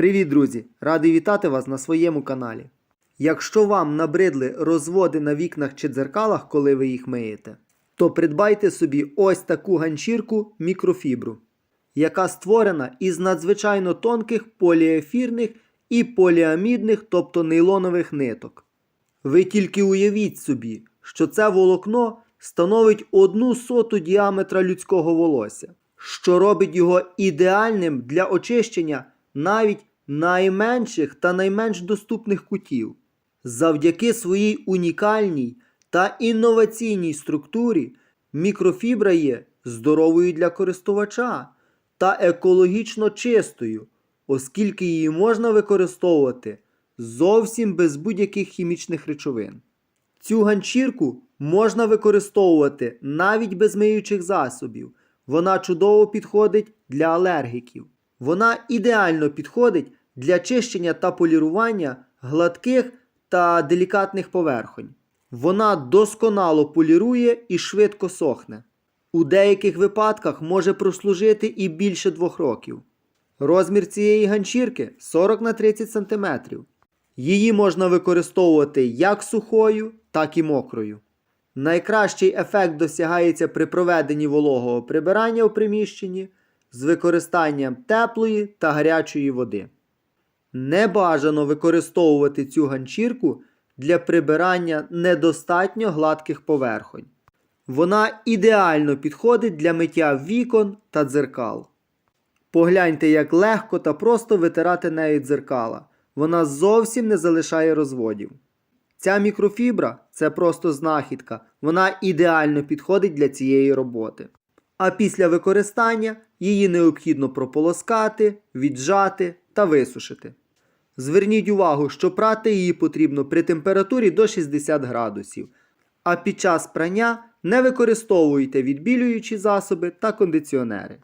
Привіт, друзі! Радий вітати вас на своєму каналі. Якщо вам набридли розводи на вікнах чи дзеркалах, коли ви їх миєте, то придбайте собі ось таку ганчірку мікрофібру, яка створена із надзвичайно тонких поліефірних і поліамідних, тобто нейлонових ниток. Ви тільки уявіть собі, що це волокно становить одну соту діаметра людського волосся, що робить його ідеальним для очищення навіть найменших та найменш доступних кутів. Завдяки своїй унікальній та інноваційній структурі мікрофібра є здоровою для користувача та екологічно чистою, оскільки її можна використовувати зовсім без будь-яких хімічних речовин. Цю ганчірку можна використовувати навіть без миючих засобів. Вона чудово підходить для алергіків. Вона ідеально підходить для чищення та полірування гладких та делікатних поверхонь. Вона досконало полірує і швидко сохне. У деяких випадках може прослужити і більше двох років. Розмір цієї ганчірки 40 на 30 см. Її можна використовувати як сухою, так і мокрою. Найкращий ефект досягається при проведенні вологого прибирання у приміщенні з використанням теплої та гарячої води. Не бажано використовувати цю ганчірку для прибирання недостатньо гладких поверхонь. Вона ідеально підходить для миття вікон та дзеркал. Погляньте, як легко та просто витирати нею дзеркала. Вона зовсім не залишає розводів. Ця мікрофібра це просто знахідка, вона ідеально підходить для цієї роботи. А після використання її необхідно прополоскати, віджати та висушити. Зверніть увагу, що прати її потрібно при температурі до 60 градусів, а під час прання не використовуйте відбілюючі засоби та кондиціонери.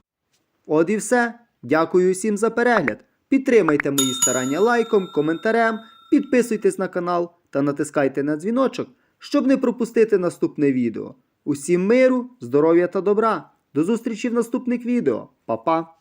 От і все. Дякую всім за перегляд. Підтримайте мої старання лайком, коментарем, підписуйтесь на канал та натискайте на дзвіночок, щоб не пропустити наступне відео. Усім миру, здоров'я та добра. До зустрічі в наступних відео. Па-па!